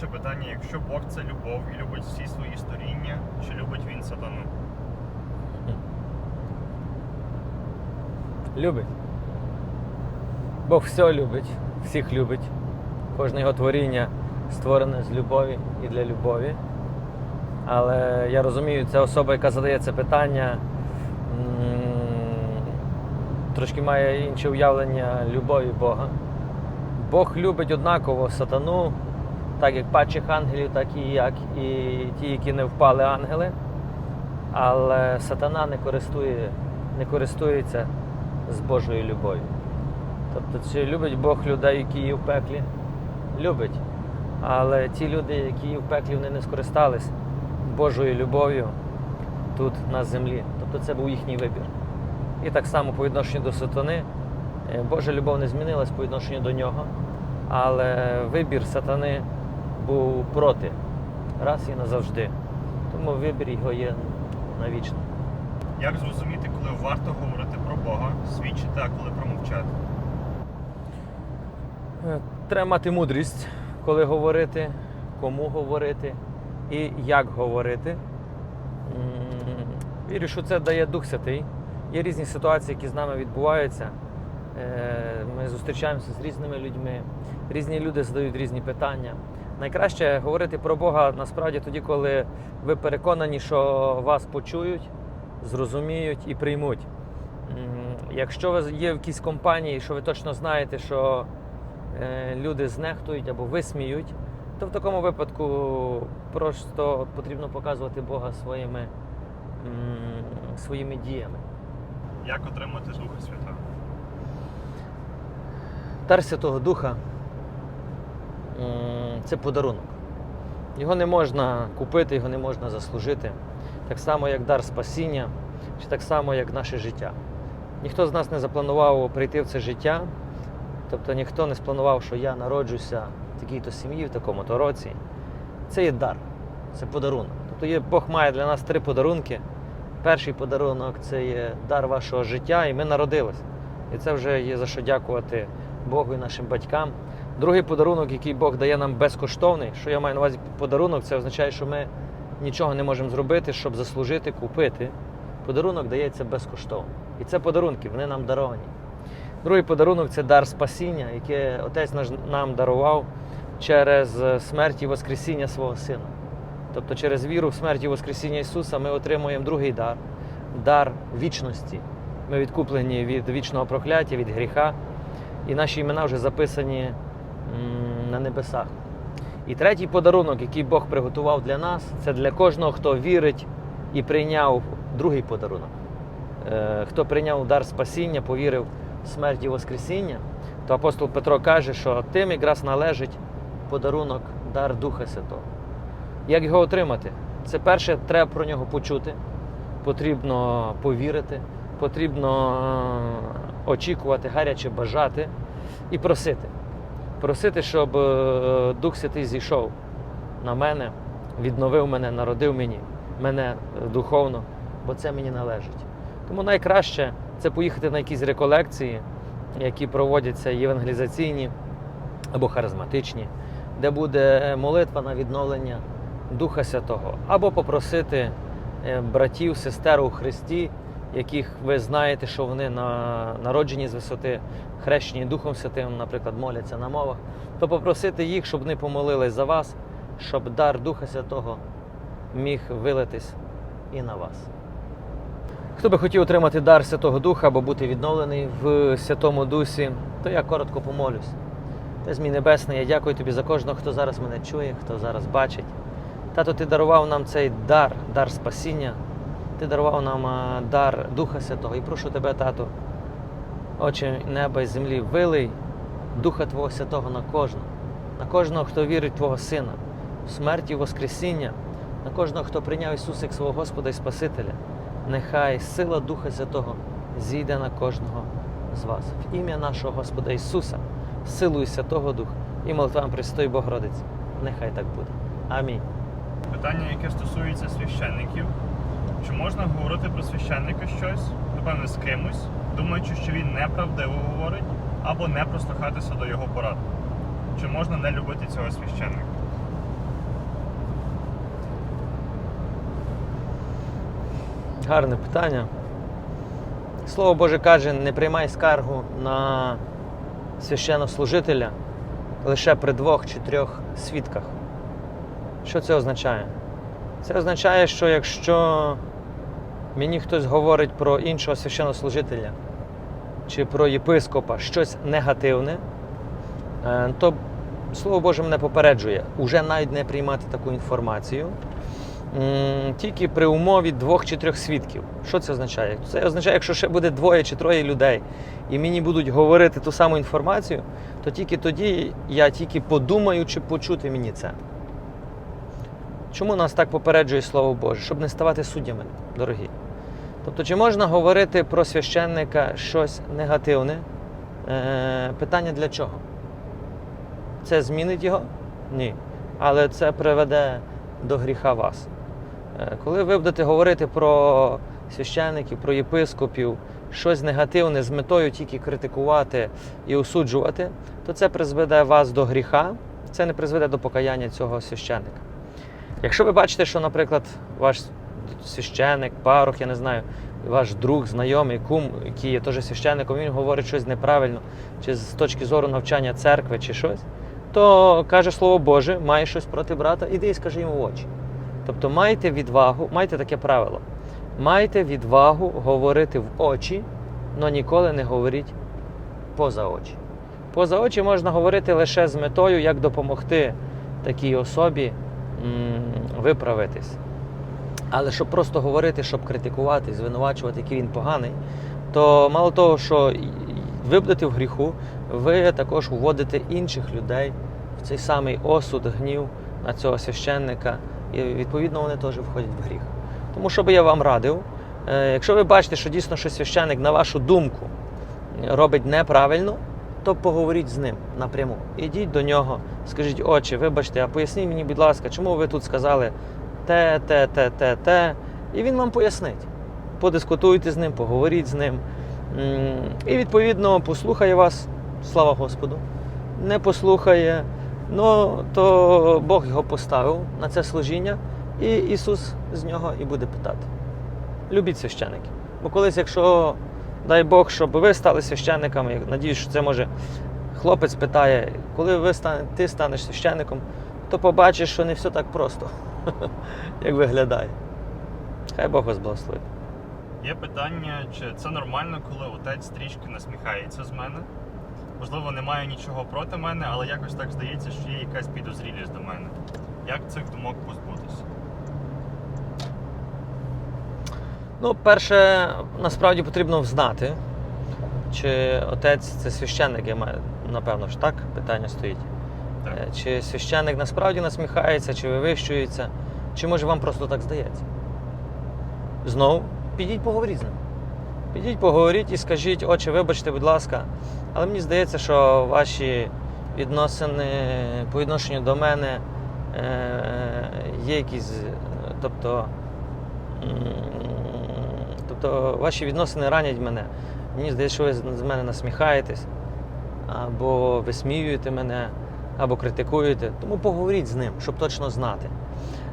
перше питання: якщо Бог це любов і любить всі свої створіння, чи любить він сатану? Любить. Бог все любить, всіх любить. Кожне його творіння створене з любові і для любові. Але я розумію, ця особа, яка задає це питання, трошки має інше уявлення любові Бога. Бог любить однаково сатану, так як падчих ангелів, так і як і ті, які не впали ангели. Але сатана не користує, не користується з Божою любов'ю. Тобто, чи любить Бог людей, які є в пеклі? Любить. Але ті люди, які є в пеклі, вони не скористались Божою любов'ю тут на землі. Тобто це був їхній вибір. І так само по відношенню до сатани. Е, Божа любов не змінилась по відношенню до нього, але вибір сатани був проти раз і назавжди. Тому вибір його є навічно. Як зрозуміти, коли варто говорити про Бога, свідчити, а коли промовчати? Е, Треба мати мудрість, коли говорити, кому говорити і як говорити. Вірю, що це дає Дух Святий. Є різні ситуації, які з нами відбуваються. Е, Ми зустрічаємося з різними людьми, різні люди задають різні питання. Найкраще говорити про Бога насправді тоді, коли ви переконані, що вас почують, зрозуміють і приймуть. Якщо ви є в якійсь компанії, що ви точно знаєте, що е, люди знехтують або висміють, то в такому випадку просто потрібно показувати Бога своїми, своїми діями. Як отримати Духа Святого? Дар Святого Духа це подарунок. Його не можна купити, його не можна заслужити. Так само, як дар спасіння, чи так само, як наше життя. Ніхто з нас не запланував прийти в це життя, тобто ніхто не спланував, що я народжуся в такій-то сім'ї, в такому-то році. Це є дар, це подарунок. Тобто Бог має для нас три подарунки. Перший подарунок це є дар вашого життя, і ми народилися. І це вже є за що дякувати Богу і нашим батькам. Другий подарунок, який Бог дає нам безкоштовний, що я маю на увазі подарунок, це означає, що ми нічого не можемо зробити, щоб заслужити, купити. Подарунок дається безкоштовно. І це подарунки, вони нам даровані. Другий подарунок це дар спасіння, яке Отець наш нам дарував через смерть і Воскресіння свого Сина. Тобто через віру в смерть і Воскресіння Ісуса ми отримуємо другий дар дар вічності. Ми відкуплені від вічного прокляття, від гріха, і наші імена вже записані на небесах. І третій подарунок, який Бог приготував для нас, це для кожного, хто вірить і прийняв другий подарунок. Е, Хто прийняв дар спасіння, повірив в смерть і Воскресіння, то апостол Петро каже, що тим якраз належить подарунок, дар Духа Святого. Як його отримати? Це перше, треба про нього почути, потрібно повірити, потрібно е, очікувати, гаряче бажати і просити. Просити, щоб е, Дух Святий зійшов на мене, відновив мене, народив мені, мене е, духовно, бо це мені належить. Тому найкраще це поїхати на якісь реколекції, які проводяться євангелізаційні або харизматичні, де буде молитва на відновлення Духа Святого, або попросити е, братів, сестер у Христі, яких ви знаєте, що вони на, народжені з висоти, хрещені Духом Святим, наприклад, моляться на мовах, то попросити їх, щоб вони помолились за вас, щоб дар Духа Святого міг вилитись і на вас. Хто би хотів отримати дар Святого Духа або бути відновлений в Святому Дусі, то я коротко помолюсь. Ти мій Небесний, я дякую тобі за кожного, хто зараз мене чує, хто зараз бачить. Тато, ти дарував нам цей дар, дар спасіння. Ти дарував нам дар Духа Святого. І прошу тебе, тату, очі неба і землі, вилий Духа Твого Святого на кожного, на кожного, хто вірить в Твого Сина, в смерті, і Воскресіння, на кожного, хто прийняв Ісуса як свого Господа і Спасителя. Нехай сила Духа Святого зійде на кожного з вас. В ім'я нашого Господа Ісуса, силою Святого Духа і молитвам Престой Богородиці. Нехай так буде. Амінь. Питання, яке стосується священників. Чи можна говорити про священника щось, напевне, з кимось, думаючи, що він неправдиво говорить, або не прослухатися до його порад? Чи можна не любити цього священника? Гарне питання. Слово Боже каже, не приймай скаргу на священнослужителя лише при двох чи трьох свідках. Що це означає? Це означає, що якщо мені хтось говорить про іншого священнослужителя чи про єпископа щось негативне, е, то Слово Боже мене попереджує уже навіть не приймати таку інформацію. Тільки при умові двох чи трьох свідків. Що це означає? Це означає, якщо ще буде двоє чи троє людей, і мені будуть говорити ту саму інформацію, то тільки тоді я тільки подумаю, чи почути мені це. Чому нас так попереджує Слово Боже? Щоб не ставати суддями, дорогі. Тобто, чи можна говорити про священника щось негативне? Е, питання для чого? Це змінить його? Ні. Але це приведе до гріха вас. Е, Коли ви будете говорити про священників, про єпископів, щось негативне з метою тільки критикувати і осуджувати, то це призведе вас до гріха, це не призведе до покаяння цього священника. Якщо ви бачите, що, наприклад, ваш священник, парох, я не знаю, ваш друг, знайомий, кум, який є теж священником, він говорить щось неправильно, чи з точки зору навчання церкви, чи щось, то каже Слово Боже, має щось проти брата, іди і скажи йому в очі. Тобто майте відвагу, майте таке правило. Майте відвагу говорити в очі, але ніколи не говоріть поза очі. Поза очі можна говорити лише з метою, як допомогти такій особі м, виправитись. Але щоб просто говорити, щоб критикувати, звинувачувати, який він поганий, то мало того, що ви будете в гріху, ви також вводите інших людей в цей самий осуд, гнів на цього священника, і відповідно вони теж входять в гріх. Тому що би я вам радив, е, якщо ви бачите, що дійсно що священник, на вашу думку, робить неправильно, то поговоріть з ним напряму. Ідіть до нього, скажіть, отче, вибачте, а поясніть мені, будь ласка, чому ви тут сказали те, те, те, те, те. І він вам пояснить. Подискутуйте з ним, поговоріть з ним. І відповідно послухає вас, слава Господу. Не послухає, ну то Бог його поставив на це служіння, і Ісус з нього і буде питати. Любіть священиків. Бо колись, якщо, дай Бог, щоб ви стали священниками, я надіюсь, що це може хлопець питає, коли ви ти станеш священником, то побачиш, що не все так просто, як виглядає. Хай Бог вас благословить. Є питання, чи це нормально, коли отець трішки насміхається з мене. Можливо, немає нічого проти мене, але якось так здається, що є якась підозрілість до мене. Як цих думок позбутися? Ну, перше, насправді потрібно взнати, чи отець це священник, я маю, напевно ж так, питання стоїть. Так. Е, Чи священник насправді насміхається, чи вивищується, чи може вам просто так здається? Знову підіть поговоріть з ним. Підіть, поговоріть і скажіть, отче, вибачте, будь ласка, але мені здається, що ваші відносини по відношенню до мене е, є якісь, е, тобто, тобто ваші відносини ранять мене. Мені здається, що ви з мене насміхаєтесь, або висміюєте мене, або критикуєте. Тому поговоріть з ним, щоб точно знати.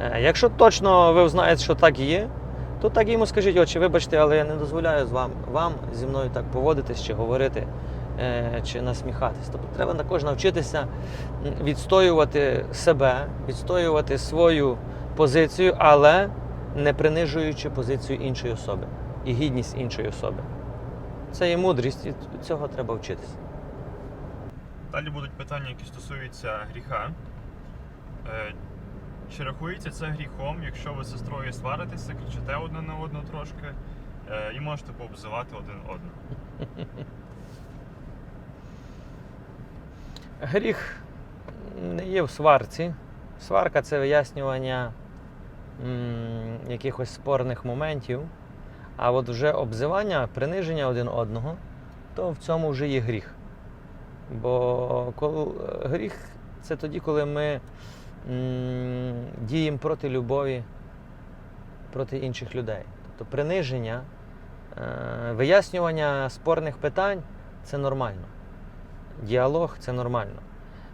Е, Якщо точно ви знаєте, що так є, то так йому скажіть, отче, вибачте, але я не дозволяю з вам, вам зі мною так поводитись, чи говорити, е, чи насміхатись. Тобто треба також навчитися відстоювати себе, відстоювати свою позицію, але не принижуючи позицію іншої особи і гідність іншої особи. Це є мудрість, і цього треба вчитися. Далі будуть питання, які стосуються гріха. Е, Чи рахується це гріхом, якщо ви з сестрою сваритеся, кричите одне на одну трошки е, і можете пообзивати один одного? Гріх не є в сварці. Сварка це вияснювання м, якихось спорних моментів. А от вже обзивання, приниження один одного, то в цьому вже є гріх. Бо коли, гріх це тоді, коли ми м, діємо проти любові, проти інших людей. Тобто приниження, е, вияснювання спорних питань це нормально. Діалог це нормально.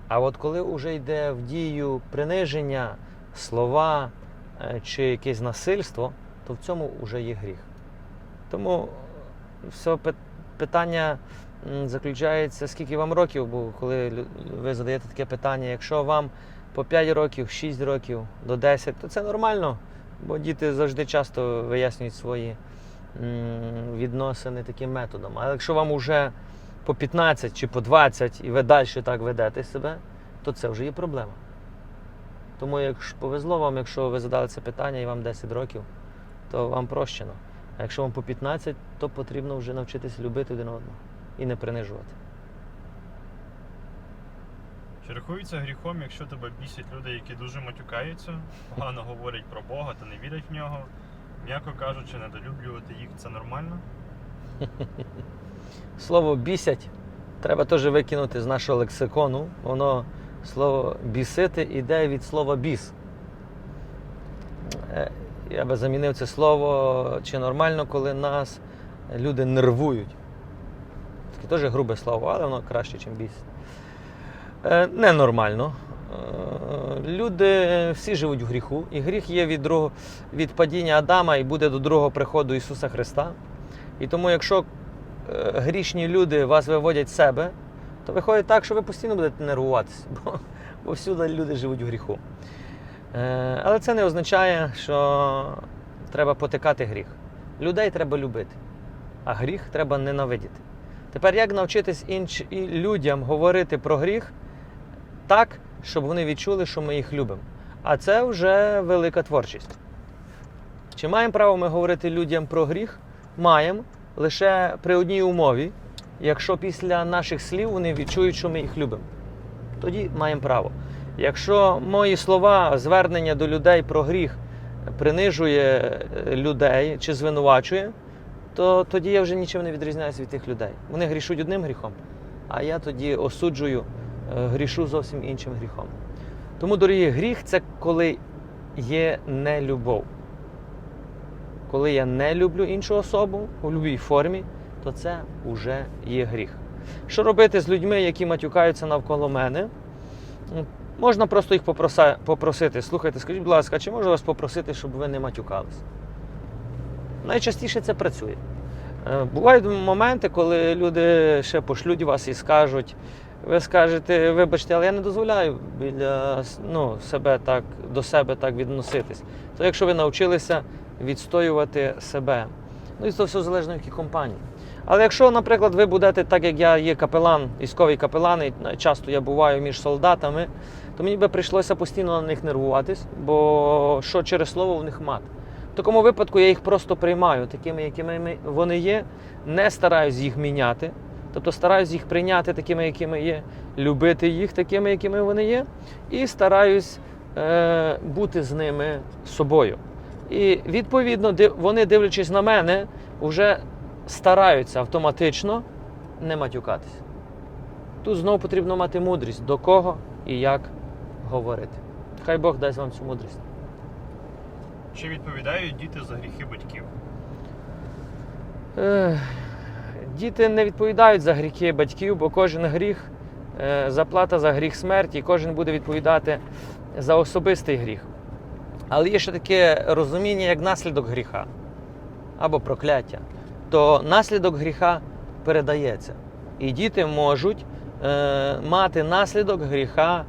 А от коли вже йде в дію приниження, слова е, чи якесь насильство, то в цьому вже є гріх. Тому все питання заключається, скільки вам років, бо коли ви задаєте таке питання, якщо вам по 5 років, 6 років до 10, то це нормально, бо діти завжди часто вияснюють свої відносини таким методом. А якщо вам вже по 15 чи по 20 і ви далі так ведете себе, то це вже є проблема. Тому якщо повезло вам, якщо ви задали це питання і вам 10 років, то вам прощено. А якщо вам по 15, то потрібно вже навчитися любити один одного і не принижувати. Чи рахується гріхом, якщо тебе бісять люди, які дуже матюкаються, погано говорять про Бога та не вірять в нього, м'яко кажучи, недолюблювати їх це нормально? Слово бісять треба теж викинути з нашого лексикону. Воно слово бісити іде від слова біс. Е, Я би замінив це слово чи нормально, коли нас люди нервують. Теж грубе слово, але воно краще, ніж біс. Е, Ненормально. Е, Люди всі живуть в гріху, і гріх є від, другого, від падіння Адама і буде до другого приходу Ісуса Христа. І тому, якщо е, грішні люди вас виводять з себе, то виходить так, що ви постійно будете нервуватися, бо, бо всюди люди живуть в гріху. Е, Але це не означає, що треба потикати гріх. Людей треба любити, а гріх треба ненавидіти. Тепер як навчитись інч, і людям говорити про гріх так, щоб вони відчули, що ми їх любимо. А це вже велика творчість. Чи маємо право ми говорити людям про гріх? Маємо лише при одній умові, якщо після наших слів вони відчують, що ми їх любимо. Тоді маємо право. Якщо мої слова, звернення до людей про гріх принижує е, людей чи звинувачує, то тоді я вже нічим не відрізняюся від тих людей. Вони грішуть одним гріхом, а я тоді осуджую, е, грішу зовсім іншим гріхом. Тому, дорогі, гріх це коли є нелюбов. Коли я не люблю іншу особу у любій формі, то це вже є гріх. Що робити з людьми, які матюкаються навколо мене? Можна просто їх попросити. Слухайте, скажіть, будь ласка, чи можу вас попросити, щоб ви не матюкались? Найчастіше це працює. Е, Бувають моменти, коли люди ще пошлють вас і скажуть, ви скажете, вибачте, але я не дозволяю біля ну, себе так, до себе так відноситись. То якщо ви навчилися відстоювати себе, ну і це все залежно в якій компанії. Але якщо, наприклад, ви будете, так як я є капелан, військовий капелан, і часто я буваю між солдатами, то мені би прийшлося постійно на них нервуватись, бо що через слово в них мат. В такому випадку я їх просто приймаю такими, якими вони є, не стараюсь їх міняти. Тобто стараюсь їх прийняти такими, якими є, любити їх такими, якими вони є, і стараюсь е, бути з ними собою. І відповідно, вони, дивлячись на мене, вже стараються автоматично не матюкатися. Тут знову потрібно мати мудрість, до кого і як говорити. Хай Бог дасть вам цю мудрість. Чи відповідають діти за гріхи батьків? Діти не відповідають за гріхи батьків, бо кожен гріх е, заплата за гріх смерті, і кожен буде відповідати за особистий гріх. Але є ще таке розуміння, як наслідок гріха або прокляття. То наслідок гріха передається. І діти можуть е, мати наслідок гріха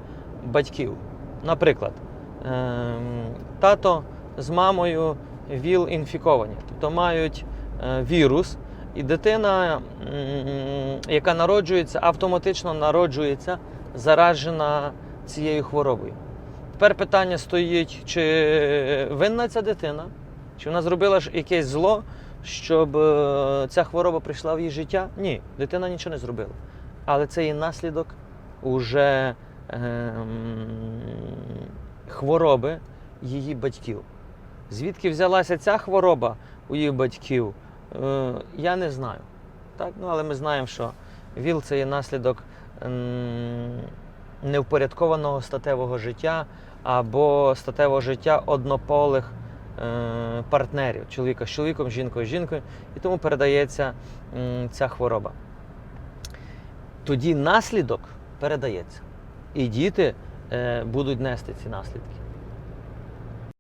батьків. Наприклад, ем, тато з мамою ВІЛ інфіковані, тобто мають е, вірус, і дитина, яка народжується, автоматично народжується заражена цією хворобою. Тепер питання стоїть, чи винна ця дитина, чи вона зробила ж якесь зло, щоб е, ця хвороба прийшла в її життя? Ні, дитина нічого не зробила. Але це є наслідок уже ем, хвороби її батьків. Звідки взялася ця хвороба у її батьків, е, я не знаю. Так? Ну, але ми знаємо, що ВІЛ це є наслідок невпорядкованого статевого життя або статевого життя однополих е, партнерів, чоловіка з чоловіком, жінкою з жінкою, і тому передається ця хвороба. Тоді наслідок передається. І діти е, будуть нести ці наслідки.